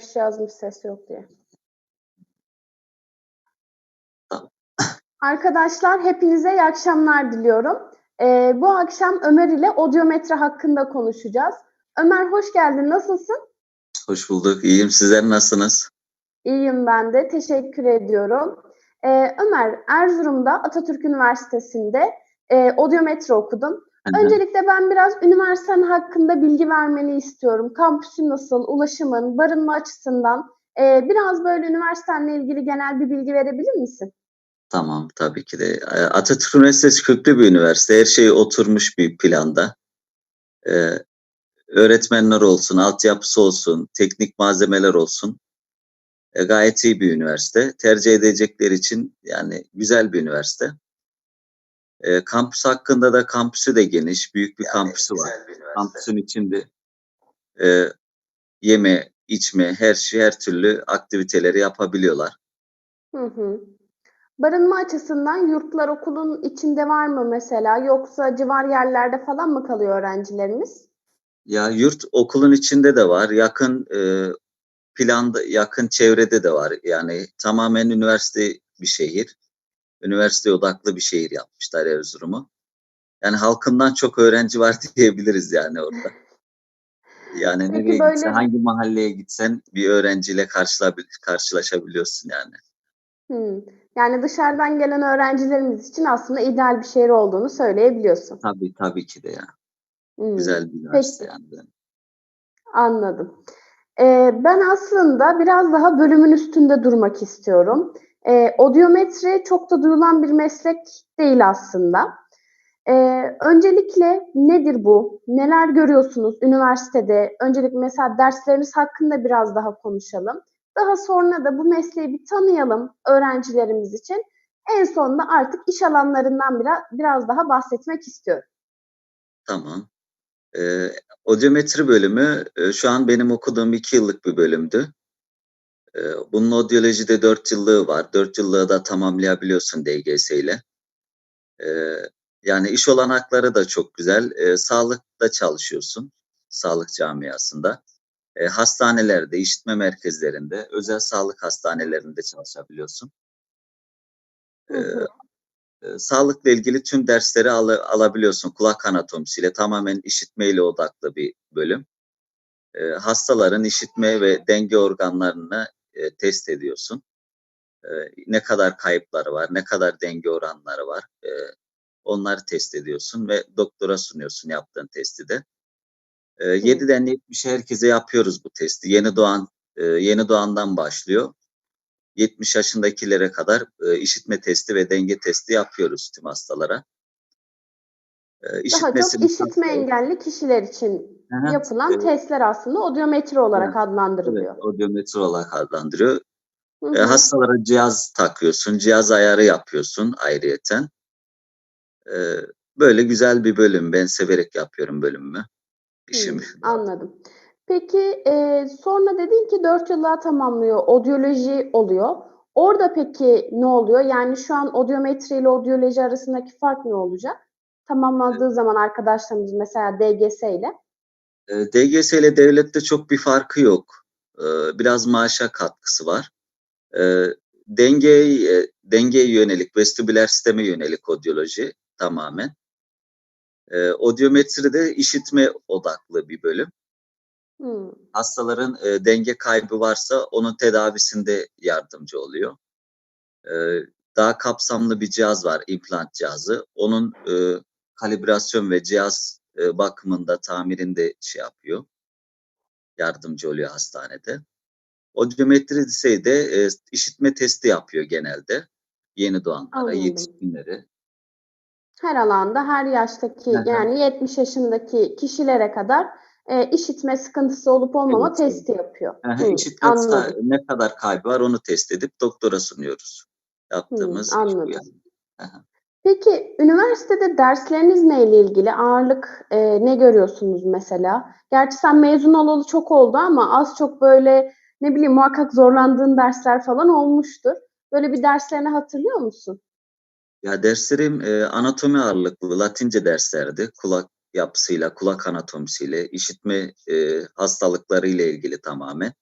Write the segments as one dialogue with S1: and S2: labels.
S1: şey yazmış ses yok diye. Arkadaşlar hepinize iyi akşamlar diliyorum. Ee, bu akşam Ömer ile odyometre hakkında konuşacağız. Ömer hoş geldin. Nasılsın?
S2: Hoş bulduk. İyiyim. Sizler nasılsınız?
S1: İyiyim ben de. Teşekkür ediyorum. Ee, Ömer, Erzurum'da Atatürk Üniversitesi'nde e, odyometre okudum. Öncelikle ben biraz üniversiten hakkında bilgi vermeni istiyorum. Kampüsü nasıl, ulaşımın, barınma açısından e, biraz böyle üniversitenle ilgili genel bir bilgi verebilir misin?
S2: Tamam, tabii ki de. Atatürk Üniversitesi köklü bir üniversite. Her şey oturmuş bir planda. Ee, öğretmenler olsun, altyapısı olsun, teknik malzemeler olsun. Ee, gayet iyi bir üniversite. Tercih edecekler için yani güzel bir üniversite. Ee, kampüs hakkında da kampüsü de geniş. Büyük bir kampüsü var. Kampüsün içinde e, yeme, içme, her şey, her türlü aktiviteleri yapabiliyorlar.
S1: Hı hı. Barınma açısından yurtlar okulun içinde var mı mesela yoksa civar yerlerde falan mı kalıyor öğrencilerimiz?
S2: Ya yurt okulun içinde de var, yakın e, planda, yakın çevrede de var. Yani tamamen üniversite bir şehir, üniversite odaklı bir şehir yapmışlar Erzurum'u. Yani halkından çok öğrenci var diyebiliriz yani orada. Yani
S1: Peki
S2: nereye
S1: böyle-
S2: gitsen, hangi mahalleye gitsen bir öğrenciyle karşılaşabiliyorsun yani.
S1: Hı. Yani dışarıdan gelen öğrencilerimiz için aslında ideal bir şehir olduğunu söyleyebiliyorsun.
S2: Tabii tabii ki de ya.
S1: Hı.
S2: Güzel bir üniversite yani.
S1: Anladım. Ee, ben aslında biraz daha bölümün üstünde durmak istiyorum. Ee, odyometre çok da duyulan bir meslek değil aslında. Ee, öncelikle nedir bu? Neler görüyorsunuz üniversitede? Öncelikle mesela dersleriniz hakkında biraz daha konuşalım. Daha sonra da bu mesleği bir tanıyalım öğrencilerimiz için. En sonunda artık iş alanlarından biraz, biraz daha bahsetmek istiyorum.
S2: Tamam. Ee, odyometri bölümü e, şu an benim okuduğum iki yıllık bir bölümdü. Ee, bunun odyolojide dört yıllığı var. Dört yıllığı da tamamlayabiliyorsun DGS ile. Ee, yani iş olanakları da çok güzel. Ee, sağlıkta çalışıyorsun. Sağlık camiasında. Hastanelerde, işitme merkezlerinde, özel sağlık hastanelerinde çalışabiliyorsun.
S1: Hı hı.
S2: e, sağlıkla ilgili tüm dersleri al- alabiliyorsun. Kulak anatomisiyle tamamen işitmeyle odaklı bir bölüm. E, hastaların işitme ve denge organlarını e, test ediyorsun. E, ne kadar kayıpları var, ne kadar denge oranları var. e, onları test ediyorsun ve doktora sunuyorsun yaptığın testi de. E, 7'den 70'e herkese yapıyoruz bu testi. Yeni doğan e, yeni doğandan başlıyor. 70 yaşındakilere kadar e, işitme testi ve denge testi yapıyoruz tüm hastalara. E,
S1: Daha çok işitme engelli kişiler için
S2: Aha,
S1: yapılan
S2: evet.
S1: testler aslında odyometri olarak
S2: Evet,
S1: adlandırılıyor.
S2: Evet, odyometri olarak adlandırıyor.
S1: Hı
S2: E, hastalara cihaz takıyorsun, cihaz ayarı yapıyorsun ayrıyeten. E, böyle güzel bir bölüm. Ben severek yapıyorum bölümümü, işimi.
S1: Hı, anladım. Peki e, sonra dedin ki 4 yıllığa tamamlıyor, odyoloji oluyor. Orada peki ne oluyor? Yani şu an odyometri ile odyoloji arasındaki fark ne olacak? Tamamlandığı zaman arkadaşlarımız mesela DGS ile.
S2: E, DGS ile devlette çok bir farkı yok. E, biraz maaşa katkısı var. E, dengeye, e, dengeye yönelik, vestibüler sisteme yönelik odyoloji tamamen. E, de işitme odaklı bir bölüm.
S1: Hı,
S2: Hastaların e, denge kaybı varsa onun tedavisinde yardımcı oluyor. E, daha kapsamlı bir cihaz var, implant cihazı. Onun e, kalibrasyon ve cihaz e, bakımında, tamirinde şey yapıyor. Yardımcı oluyor hastanede. Odyometri ise de e, işitme testi yapıyor genelde. Yeni doğanlara,
S1: Anladım.
S2: yetişkinlere.
S1: Her alanda, her yaştaki
S2: Aha.
S1: yani 70 yaşındaki kişilere kadar e, işitme sıkıntısı olup olmama
S2: Evet,
S1: testi yapıyor. Hı,
S2: işitme ne kadar kaybı var onu test edip doktora sunuyoruz. Yaptığımız bu
S1: anladım.
S2: yani. Aha.
S1: Peki üniversitede dersleriniz neyle ilgili? Ağırlık e, ne görüyorsunuz mesela? Gerçi sen mezun olalı çok oldu ama az çok böyle ne bileyim muhakkak zorlandığın dersler falan olmuştur. Böyle bir derslerini hatırlıyor musun?
S2: Ya derslerim e, anatomi ağırlıklı, Latince derslerdi. Kulak yapısıyla, kulak anatomisiyle, işitme e, hastalıkları ilgili tamamen.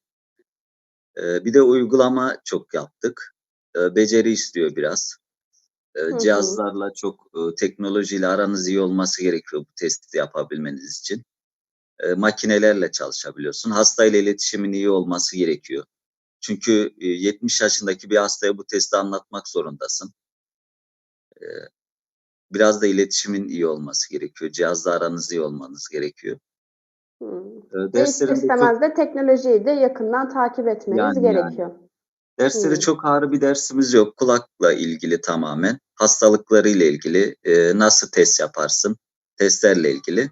S2: Eee, bir de uygulama çok yaptık. Eee, beceri istiyor biraz.
S1: Hı.
S2: cihazlarla çok, ııı, teknolojiyle aranız iyi olması gerekiyor bu testi yapabilmeniz için. Eee, makinelerle çalışabiliyorsun. Hastayla iletişimin iyi olması gerekiyor. Çünkü, iii, 70 yaşındaki bir hastaya bu testi anlatmak zorundasın. Eee, biraz da iletişimin iyi olması gerekiyor. Cihazla aranız iyi olmanız gerekiyor. Eee,
S1: Ve ister istemez de teknolojiyi de yakından takip etmeniz
S2: Yani, yani. Dersleri çok ağır bir dersimiz yok. Kulakla ilgili tamamen. Hastalıklarıyla ilgili, eee, nasıl test yaparsın, testlerle ilgili.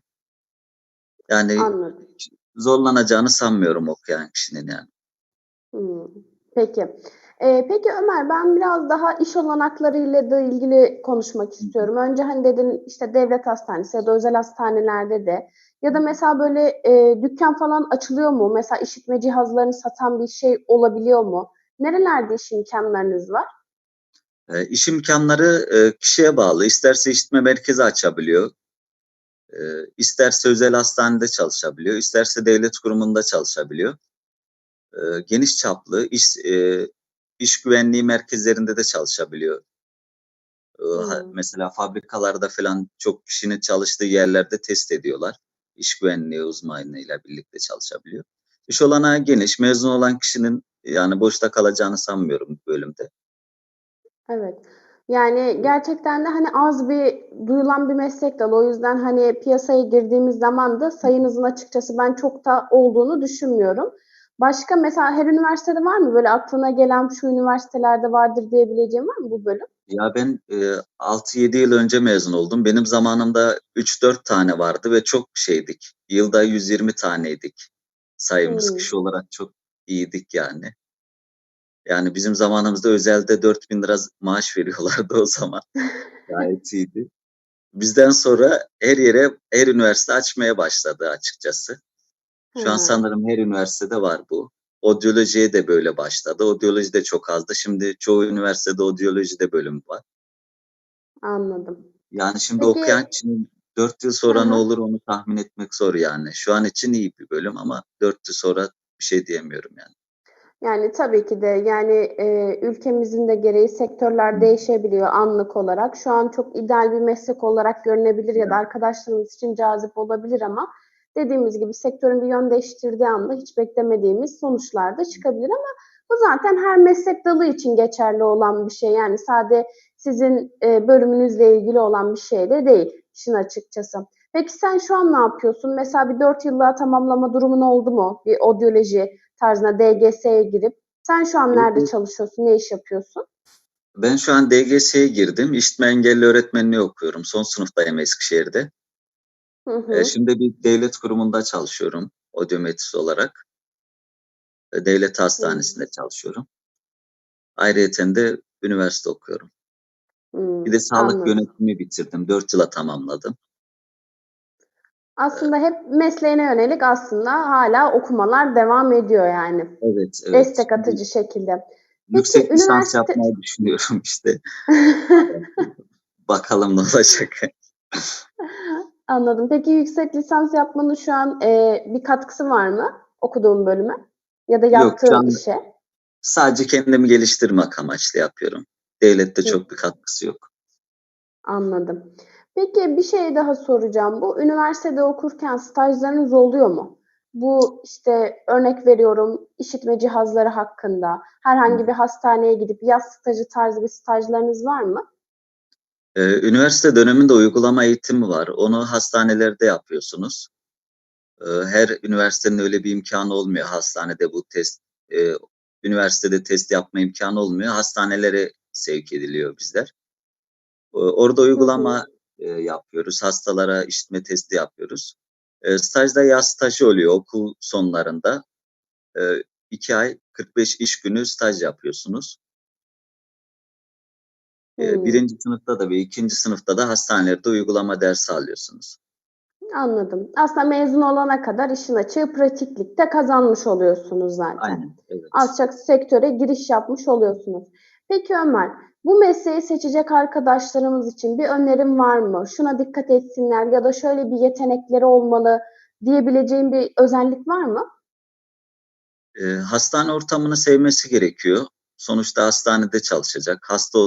S2: Yani,
S1: Anladım.
S2: zorlanacağını sanmıyorum okuyan kişinin yani.
S1: Peki. Eee, peki Ömer, ben biraz daha iş olanaklarıyla da ilgili konuşmak istiyorum. Önce, hani, dedin, işte, devlet hastanesi ya da özel hastanelerde de ya da mesela, böyle, eee, dükkân falan açılıyor mu? Mesela işitme cihazlarını satan bir şey olabiliyor mu? Nerelerde iş imkânlarınız var?
S2: Eee, iş imkânları, eee, kişiye bağlı. İsterse işitme merkezi açabiliyor. Eee, isterse özel hastanede çalışabiliyor, isterse devlet kurumunda çalışabiliyor. Eee, geniş çaplı iş eee, iş güvenliği merkezlerinde de çalışabiliyor.
S1: Hımm.
S2: mesela fabrikalarda falan çok kişinin çalıştığı yerlerde test ediyorlar. İş güvenliği uzmanıyla birlikte çalışabiliyor. İş olanağı geniş. Mezun olan kişinin, yani, boşta kalacağını sanmıyorum bu bölümde.
S1: Evet. Yani, gerçekten de, hani, az bir duyulan bir meslek dalı. O yüzden, hani, piyasaya girdiğimiz zaman da sayınızın açıkçası ben çok da olduğunu düşünmüyorum. Başka mesela her üniversitede var mı böyle aklına gelen, şu üniversitelerde vardır diyebileceğin var mı bu bölüm?
S2: Ya, ben, eee, 6-7 yıl önce mezun oldum. Benim zamanımda 3-4 tane vardı ve çok şeydik, yılda 120 taneydik sayımız.
S1: Hımm.
S2: Kişi olarak çok iyiydik yani. Yani, bizim zamanımızda özelde ₺4000 z maaş veriyorlardı o zaman. Gayet iyiydi. Bizden sonra her yere, her üniversite açmaya başladı açıkçası. Şu an
S1: He.
S2: sanırım her üniversitede var bu. Odyolojiye de böyle başladı. Odyoloji de çok azdı. Şimdi çoğu üniversitede odyoloji de bölümü var.
S1: Anladım.
S2: Yani, şimdi okuyan
S1: Peki
S2: kişinin 4 yıl sonra ne
S1: hı.
S2: olur onu tahmin etmek zor yani. Şu an için iyi bir bölüm ama 4 yıl sonra bir şey diyemiyorum yani.
S1: Yani, tabii ki de, yani, eee, ülkemizin de gereği sektörler değişebiliyor anlık olarak. Şu an çok ideal bir meslek olarak görünebilir ya da arkadaşlarımız için cazip olabilir ama dediğimiz gibi sektörün bir yön değiştirdiği anda hiç beklemediğimiz sonuçlar da çıkabilir ama bu zaten her meslek dalı için geçerli olan bir şey. Yani, sade sizin, eee, bölümünüzle ilgili olan bir şey de değil işin açıkçası. Peki sen şu an ne yapıyorsun? Mesela bir 4 yıl daha tamamlama durumun oldu mu? Bir odyoloji tarzına DGS'ye girip sen şu an nerede çalışıyorsun, ne iş yapıyorsun?
S2: Ben şu an DGS'ye girdim. İşitme engelli öğretmenliği okuyorum. Son sınıftayım Eskişehir'de.
S1: Hı hı.
S2: şimdi bir devlet kurumunda çalışıyorum odyometrist olarak. Eee, devlet hastanesinde çalışıyorum. Ayrıyeten de üniversite okuyorum. Bir de sağlık
S1: anladım.
S2: yönetimi bitirdim. 4 yıla tamamladım.
S1: Aslında hep mesleğine yönelik aslında hâlâ okumalar devam ediyor yani,
S2: Evet, evet.
S1: destek
S2: Şimdi
S1: atıcı şekilde. Peki
S2: yüksek lisans
S1: üniversite
S2: yapmayı düşünüyorum işte. Bakalım ne olacak.
S1: Anladım. Peki yüksek lisans yapmanın şu an, eee, bir katkısı var mı okuduğun bölüme ya da
S2: Yok,
S1: yaptığın
S2: an
S1: işe?
S2: sadece kendimi geliştirmek amaçlı yapıyorum. Devlette çok bir katkısı yok.
S1: Anladım. Peki bir şey daha soracağım. Bu üniversitede okurken stajlarınız oluyor mu? Bu, işte, örnek veriyorum, işitme cihazları hakkında herhangi bir hastaneye gidip yaz stajı tarzı bir stajlarınız var mı?
S2: Eee, üniversite döneminde uygulama eğitimi var. Onu hastanelerde yapıyorsunuz. Eee, her üniversitenin öyle bir imkânı olmuyor hastanede bu test eee, üniversitede test yapma imkânı olmuyor. Hastanelere sevk ediliyor bizler. Eee, orada uygulama, eee, yapıyoruz. Hastalara işitme testi yapıyoruz. Eee, staj da yaz stajı oluyor okul sonlarında. Eee, 2 ay 45 iş günü staj yapıyorsunuz. Eee,
S1: Hımm.
S2: 1'inci sınıfta da ve 2'nci sınıfta da hastanelerde uygulama dersi alıyorsunuz.
S1: Anladım. Aslında mezun olana kadar işin açığı pratiklikte kazanmış oluyorsunuz zaten.
S2: Aynen, evet.
S1: Az çok sektöre giriş yapmış oluyorsunuz. Peki Ömer, bu mesleği seçecek arkadaşlarımız için bir önerin var mı? Şuna dikkat etsinler ya da şöyle bir yetenekleri olmalı diyebileceğin bir özellik var mı?
S2: E, hastane ortamını sevmesi gerekiyor. Sonuçta hastanede çalışacak. Hasta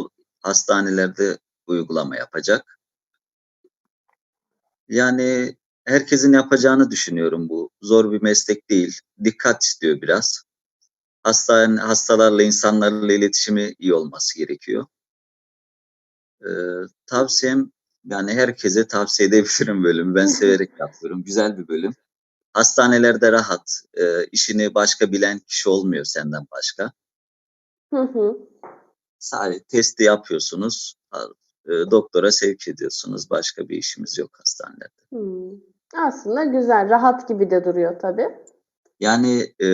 S2: hastanelerde uygulama yapacak. Yani herkesin yapacağını düşünüyorum bu. Zor bir meslek değil. Dikkat istiyor biraz. Hastane, hastalarla, insanlarla iletişimi iyi olması gerekiyor. Ee, tavsiyem yani herkese tavsiye edebilirim bölümü. Ben severek yapıyorum. Güzel bir bölüm. Hastanelerde rahat. Ee, işini başka bilen kişi olmuyor senden başka.
S1: Hı hı.
S2: Sadece testi yapıyorsunuz. e, doktora sevk ediyorsunuz. Başka bir işimiz yok hastanelerde.
S1: Hmm. Aslında güzel, rahat gibi de duruyor tabii.
S2: Yani e,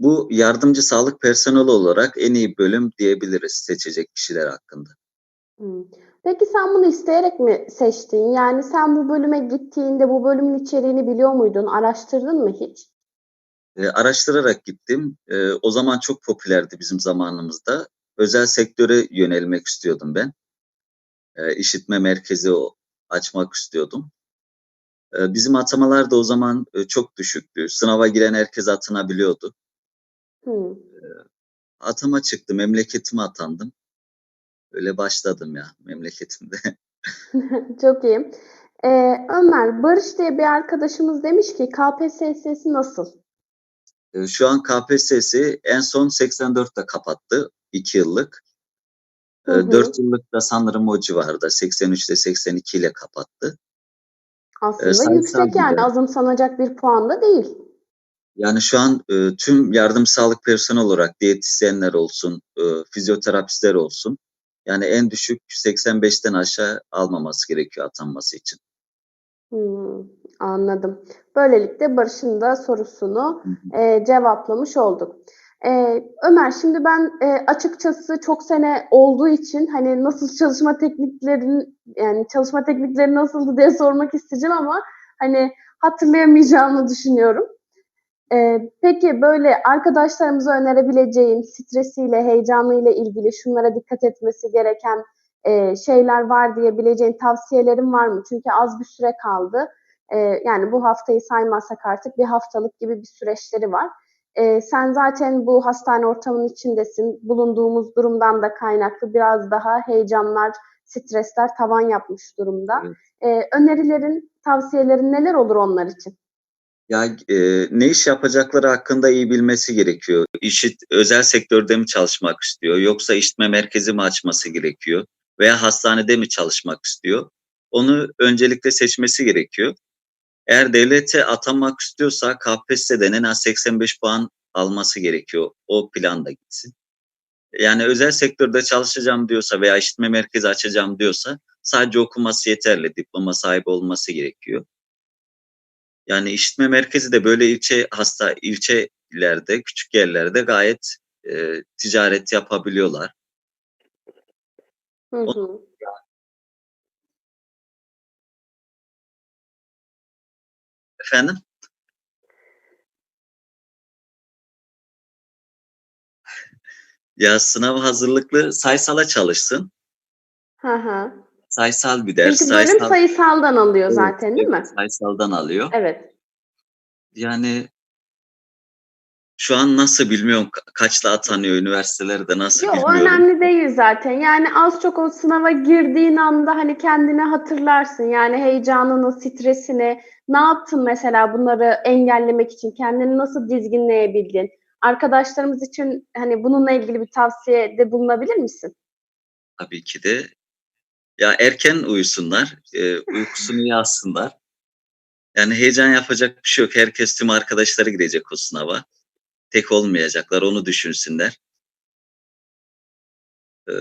S2: bu yardımcı sağlık personeli olarak en iyi bölüm diyebiliriz seçecek kişiler hakkında.
S1: Hmm. Peki sen bunu isteyerek mi seçtin? Yani sen bu bölüme gittiğinde bu bölümün içeriğini biliyor muydun? Araştırdın mı hiç?
S2: E, araştırarak gittim. E, o zaman çok popülerdi bizim zamanımızda. Özel sektöre yönelmek istiyordum ben. E, işitme merkezi açmak istiyordum. E, bizim atamalar da o zaman e, çok düşüktü. Sınava giren herkes atanabiliyordu.
S1: Hmm.
S2: Atama çıktı, memleketime atandım. Öyle başladım ya memleketimde.
S1: Çok iyi. Ee, Ömer, Barış diye bir arkadaşımız demiş ki KPSS'si nasıl?
S2: Şu an KPSS'i en son 84'te kapattı. 2 yıllık.
S1: Hı hı.
S2: 4 yıllık da sanırım o civarda 83'te 82 ile kapattı.
S1: Aslında
S2: sayısal
S1: yüksek yani
S2: de.
S1: azımsanacak bir puan da değil.
S2: Yani şu an e, tüm yardım sağlık personeli olarak diyetisyenler olsun, e, fizyoterapistler olsun. Yani en düşük 85'ten aşağı almaması gerekiyor atanması için.
S1: Hmm, anladım. Böylelikle Barış'ın da sorusunu
S2: Hı hı.
S1: e, cevaplamış olduk. E, Ömer, şimdi ben e, açıkçası çok sene olduğu için hani nasıl çalışma tekniklerin yani çalışma teknikleri nasıldı diye sormak isteyeceğim ama hani hatırlayamayacağımı düşünüyorum. E, peki böyle arkadaşlarımıza önerebileceğin stresiyle, heyecanıyla ilgili şunlara dikkat etmesi gereken e, şeyler var diyebileceğin tavsiyelerin var mı? Çünkü az bir süre kaldı. E, yani bu haftayı saymazsak artık bir haftalık gibi bir süreçleri var. E, sen zaten bu hastane ortamının içindesin. Bulunduğumuz durumdan da kaynaklı biraz daha heyecanlar, stresler tavan yapmış durumda.
S2: Evet.
S1: E, önerilerin, tavsiyelerin neler olur onlar için?
S2: Ya e, ne iş yapacakları hakkında iyi bilmesi gerekiyor. İşit özel sektörde mi çalışmak istiyor yoksa işitme merkezi mi açması gerekiyor veya hastanede mi çalışmak istiyor? Onu öncelikle seçmesi gerekiyor. Eğer devlete atanmak istiyorsa KPSS'den en az 85 puan alması gerekiyor. O planda gitsin. Yani özel sektörde çalışacağım diyorsa veya işitme merkezi açacağım diyorsa sadece okuması yeterli. Diploma sahibi olması gerekiyor. Yani işitme merkezi de böyle ilçe hasta ilçelerde, küçük yerlerde gayet e, ticaret yapabiliyorlar.
S1: Hı hı.
S2: Efendim? Ya sınav hazırlıklı sayısala çalışsın.
S1: Hı hı.
S2: Sayısal bir ders.
S1: Çünkü bölüm
S2: sayısal,
S1: sayısaldan alıyor
S2: Evet,
S1: zaten değil mi?
S2: sayısaldan alıyor.
S1: Evet.
S2: Yani şu an nasıl bilmiyorum ka- kaçla atanıyor üniversitelerde nasıl
S1: Yok
S2: bilmiyorum.
S1: önemli değil zaten. Yani az çok o sınava girdiğin anda hani kendine hatırlarsın. Yani heyecanını, stresini, ne yaptın mesela bunları engellemek için? Kendini nasıl dizginleyebildin? Arkadaşlarımız için hani bununla ilgili bir tavsiyede bulunabilir misin?
S2: Tabii ki de. Ya erken uyusunlar, e, uykusunu yazsınlar. Yani heyecan yapacak bir şey yok. Herkes tüm arkadaşları gidecek o sınava. Tek olmayacaklar, onu düşünsünler. Ee,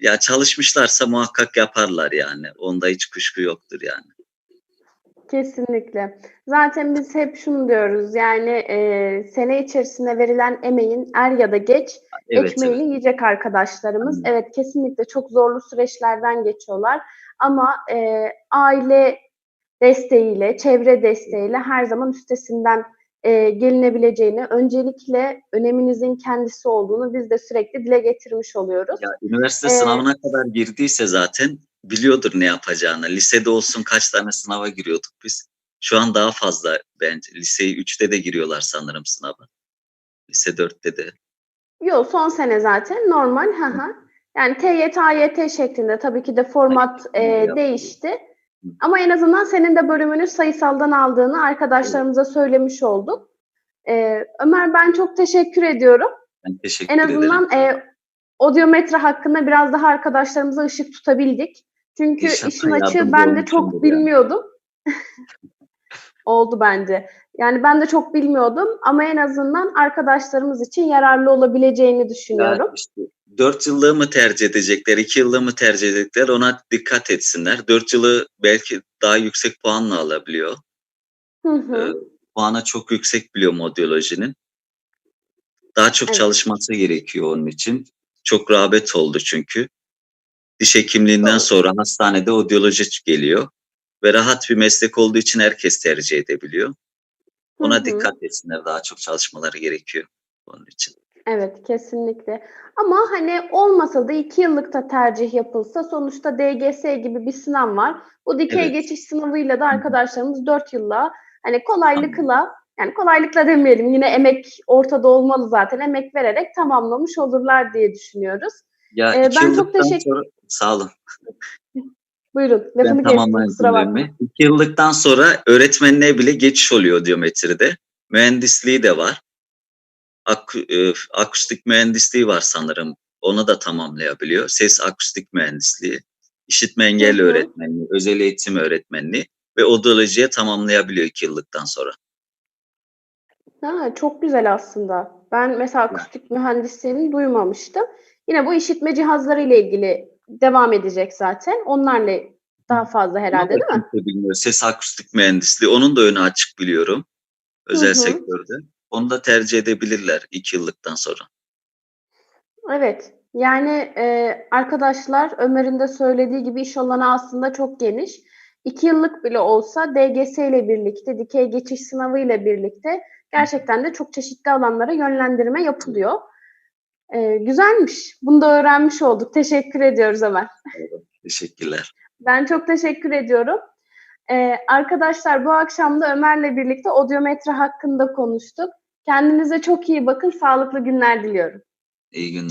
S2: ya çalışmışlarsa muhakkak yaparlar yani. Onda hiç kuşku yoktur yani.
S1: Kesinlikle. Zaten biz hep şunu diyoruz yani e, sene içerisinde verilen emeğin er ya da geç
S2: Evet,
S1: ekmeğini
S2: evet.
S1: yiyecek arkadaşlarımız.
S2: Aynen.
S1: Evet kesinlikle çok zorlu süreçlerden geçiyorlar ama e, aile desteğiyle, çevre desteğiyle her zaman üstesinden e, gelinebileceğini, öncelikle öneminizin kendisi olduğunu biz de sürekli dile getirmiş oluyoruz.
S2: Ya üniversite
S1: Ee,
S2: sınavına kadar girdiyse zaten biliyordur ne yapacağını. Lisede olsun kaç tane sınava giriyorduk biz. Şu an daha fazla bence. Liseyi 3'te de giriyorlar sanırım sınava. Lise 4'te de.
S1: Yok son sene zaten normal. Hı hı. Yani TYT, AYT şeklinde tabii ki de format e, değişti. Ama en azından senin de bölümünü sayısaldan aldığını arkadaşlarımıza söylemiş olduk. E, Ömer ben çok teşekkür ediyorum.
S2: Ben teşekkür
S1: En
S2: ederim.
S1: azından e, odyometre hakkında biraz daha arkadaşlarımıza ışık tutabildik. Çünkü
S2: İnşallah
S1: işin açığı ben de çok
S2: yani.
S1: bilmiyordum. Oldu bence. Yani ben de çok bilmiyordum ama en azından arkadaşlarımız için yararlı olabileceğini düşünüyorum.
S2: Ya işte 4 yıllığı mı tercih edecekler, 2 yıllığı mı tercih edecekler ona dikkat etsinler. 4 yılı belki daha yüksek puanla alabiliyor.
S1: Hı hı.
S2: Ee, puanı çok yüksek biliyor modyolojinin. Daha çok
S1: Evet.
S2: çalışması gerekiyor onun için. Çok rağbet oldu çünkü. Diş hekimliğinden sonra hastanede odyoloji geliyor. Ve rahat bir meslek olduğu için herkes tercih edebiliyor. Ona
S1: Hı hı.
S2: dikkat etsinler. Daha çok çalışmaları gerekiyor onun için.
S1: Evet kesinlikle. Ama hani olmasa da iki yıllıkta tercih yapılsa sonuçta DGS gibi bir sınav var. Bu dikey
S2: Evet.
S1: geçiş sınavıyla da arkadaşlarımız dört yılla hani kolaylıkla yani kolaylıkla demeyelim yine emek ortada olmalı zaten emek vererek tamamlamış olurlar diye düşünüyoruz.
S2: Ya
S1: Ee, ben çok teşekkür-
S2: sonra sağ olun.
S1: Buyurun
S2: Ben
S1: lafını
S2: tamamlayayım
S1: kusura.
S2: İki yıllıktan sonra öğretmenliğe bile geçiş oluyor diyometride. Mühendisliği de var. Ak, e, akustik mühendisliği var sanırım. Onu da tamamlayabiliyor. Ses akustik mühendisliği, işitme engelli
S1: Hı hı.
S2: öğretmenliği, özel eğitim öğretmenliği ve odolojiye tamamlayabiliyor iki yıllıktan sonra.
S1: Ha, çok güzel aslında. Ben mesela akustik mühendisliğini duymamıştım. Yine bu işitme cihazları ile ilgili devam edecek zaten. Onlarla daha fazla herhalde
S2: da
S1: değil mi?
S2: bilmiyor. Ses akustik mühendisliği. Onun da önü açık biliyorum. Özel
S1: Hı hı.
S2: sektörde. Onu da tercih edebilirler iki yıllıktan sonra.
S1: Evet. Yani e, arkadaşlar Ömer'in de söylediği gibi iş alanı aslında çok geniş. İki yıllık bile olsa DGS ile birlikte, dikey geçiş sınavı ile birlikte gerçekten de çok çeşitli alanlara yönlendirme yapılıyor. E, güzelmiş. Bunu da öğrenmiş olduk. Teşekkür ediyoruz Ömer.
S2: Teşekkürler.
S1: Ben çok teşekkür ediyorum. Ee, arkadaşlar bu akşam da Ömer'le birlikte odyometre hakkında konuştuk. Kendinize çok iyi bakın. Sağlıklı günler diliyorum.
S2: İyi günler.